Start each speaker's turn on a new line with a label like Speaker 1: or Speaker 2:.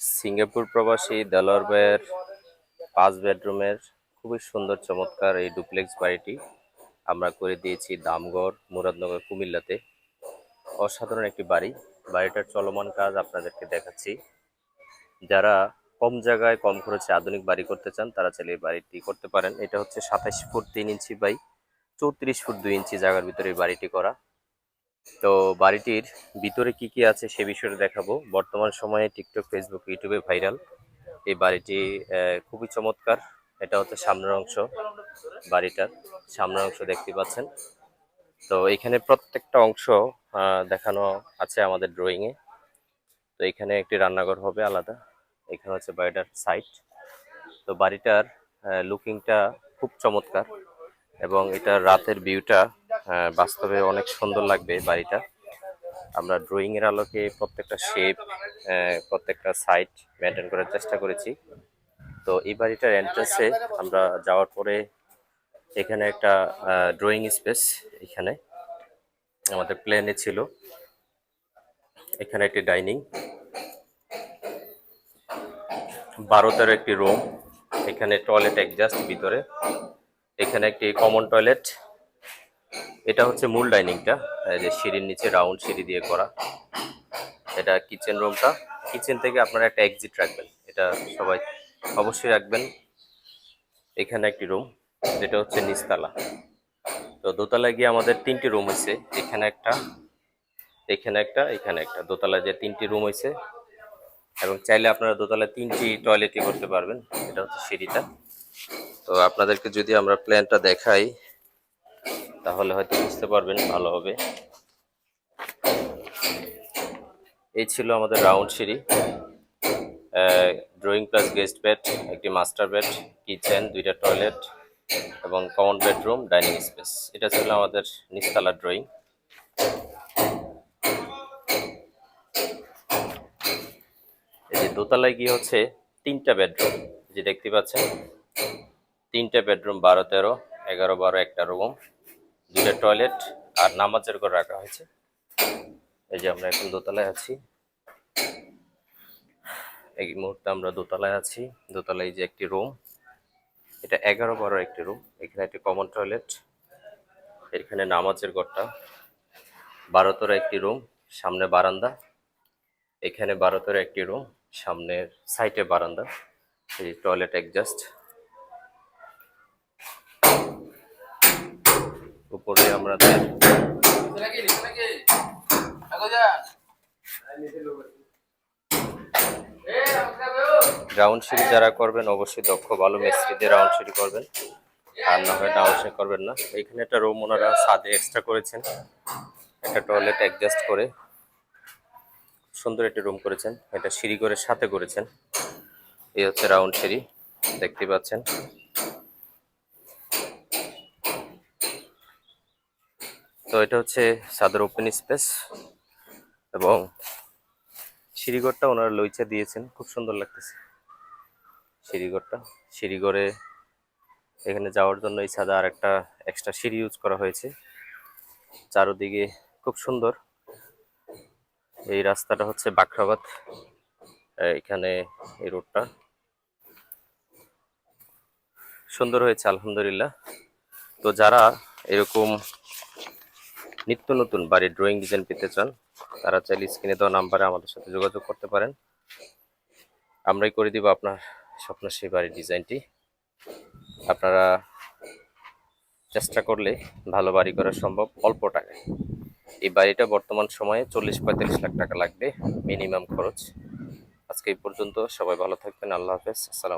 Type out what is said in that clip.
Speaker 1: Singapore প্রবাসী দেলোয়ার ভাইয়ের পাঁচ বেডরুমের খুবই সুন্দর, চমৎকার এই ডুপ্লেক্স বাড়িটি আমরা করে দিয়েছি দামগড়, মুরাদনগর, কুমিল্লাতে। অসাধারণ একটি বাড়ি। বাড়িটার চলমান কাজ আপনাদেরকে দেখাচ্ছি। যারা কম জায়গায় কম খরচে আধুনিক বাড়ি করতে চান, তারা চাইলে এই বাড়িটি করতে পারেন। এটা হচ্ছে সাতাশ ফুট তিন ইঞ্চি বাই চৌত্রিশ ফুট দুই ইঞ্চি জায়গার ভিতরে এই বাড়িটি করা। তো বাড়িটির ভিতরে কি কি আছে সে বিষয়ে দেখাবো। বর্তমান সময়ে টিকটক ফেসবুক ইউটিউবে ভাইরাল এই বাড়িটি খুবই চমৎকার। এটা হচ্ছে সামনের অংশ বাড়িটার। সামনের অংশ দেখতে পাচ্ছেন। তো এখানে প্রত্যেকটা অংশ দেখানো আছে আমাদের ড্রয়িংয়ে তো এখানে একটি রান্নাঘর হবে আলাদা। এখানে হচ্ছে বাড়িটার সাইট তো বাড়িটার লুকিংটা খুব চমৎকার। এবং এটা রাতের ভিউটা বাস্তবে অনেক সুন্দর লাগবে বাড়িটা। আমরা ড্রয়িং এর আলোকে প্রত্যেকটা শেপ প্রত্যেকটা সাইট মেনটেন করার চেষ্টা করেছি। তো এই বাড়িটার এন্ট্রান্সে আমরা যাওয়ার পরে এখানে একটা ড্রয়িং স্পেস এখানে আমাদের প্ল্যানে ছিল। এখানে একটি ডাইনিং বারো তেরো একটি রুম এখানে টয়লেট একজাস্ট ভিতরে, এখানে একটি কমন টয়লেট এটা হচ্ছে মূল ডাইনিংটা যে সিঁড়ির নিচে রাউন্ড সিঁড়ি দিয়ে করা। এটা কিচেন রুমটা। কিচেন থেকে আপনারা একটা এক্সিট রাখবেন। এটা সবাই অবশ্যই রাখবেন। এখানে একটি রুম যেটা হচ্ছে নিচতলা। তো দোতলায় গিয়ে আমাদের তিনটি রুম হয়েছে এখানে একটা এখানে একটা এখানে একটা। দোতলায় যে তিনটি রুম হয়েছে এবং চাইলে আপনারা দোতলায় তিনটি টয়লেটই করতে পারবেন। এটা হচ্ছে সিঁড়িটা। তো আপনাদেরকে যদি আমরা প্ল্যানটা দেখাই তাহলে হয়তো বুঝতে পারবেন, ভালো হবে। এই ছিল আমাদের রাউন্ড সিঁড়ি। ড্রয়িং প্লাস গেস্ট বেড একটি মাস্টার বেড কিচেন দুইটা টয়লেট এবং কমন বেডরুম ডাইনিং স্পেস এটা ছিল আমাদের নিচতলার ড্রয়িং এই যে দোতলায় গিয়ে হচ্ছে তিনটা বেডরুম যে দেখতে পাচ্ছেন? তিনটা বেডরুম বারো তেরো, এগারো বারো একটা রুম দুইটা টয়লেট আর নামাজের ঘর রাখা হয়েছে। এই যে আমরা এখন দোতলায় আছি। এই মুহূর্তে আমরা দোতলায় আছি। দোতলায় যে একটি রুম এটা এগারো বারো একটি রুম এখানে একটি কমন টয়লেট এখানে নামাজের ঘরটা। বারো তেরো একটি রুম সামনে বারান্দা। এখানে বারো তেরো একটি রুম সামনের সাইডে বারান্দা। এই টয়লেট একজাস্ট উপরে আমরা রাউন্ড সিঁড়ি যারা করবেন, অবশ্যই দক্ষ, ভালো মিস্ত্রি দিয়ে রাউন্ড সিঁড়ি করবেন। আর না হয় রাউন্ড সিঁড়ি করবেন না। এখানে একটা রুম ওনারা ছাদে এক্সট্রা করেছেন। একটা টয়লেট অ্যাডজাস্ট করে সুন্দর একটি রুম করেছেন। এটা সিঁড়ি করে সাথে করেছেন। এই হচ্ছে রাউন্ড সিঁড়ি, দেখতে পাচ্ছেন। তো এটা হচ্ছে সাদের ওপেন স্পেস এবং সিঁড়িঘরটা ওনারা লইচা দিয়েছেন। খুব সুন্দর লাগতেছে। সিঁড়িঘরটা, সিঁড়িঘরে এখানে যাওয়ার জন্য এই ছাদে আর একটা এক্সট্রা সিঁড়ি ইউজ করা হয়েছে। চারোদিকে খুব সুন্দর। এই রাস্তাটা হচ্ছে বাখরাবাদ। এখানে এই রোডটা সুন্দর হয়েছে, আলহামদুলিল্লাহ। তো যারা এরকম নিত্য নতুন বাড়ির ড্রয়িং ডিজাইন পেতে চান, তারা চাইলে স্ক্রিনে দেওয়া নাম্বারে আমাদের সাথে যোগাযোগ করতে পারেন। আমরাই করে দিব আপনার স্বপ্ন সেই বাড়ির ডিজাইনটি আপনারা চেষ্টা করলে ভালো বাড়ি করা সম্ভব অল্প টাকায়। এই বাড়িটা বর্তমান সময়ে চল্লিশ পঁয়তাল্লিশ লাখ টাকা লাগবে মিনিমাম খরচ। আজকে এই পর্যন্ত সবাই ভালো থাকবেন, আল্লাহ হাফেজ, আসসালাম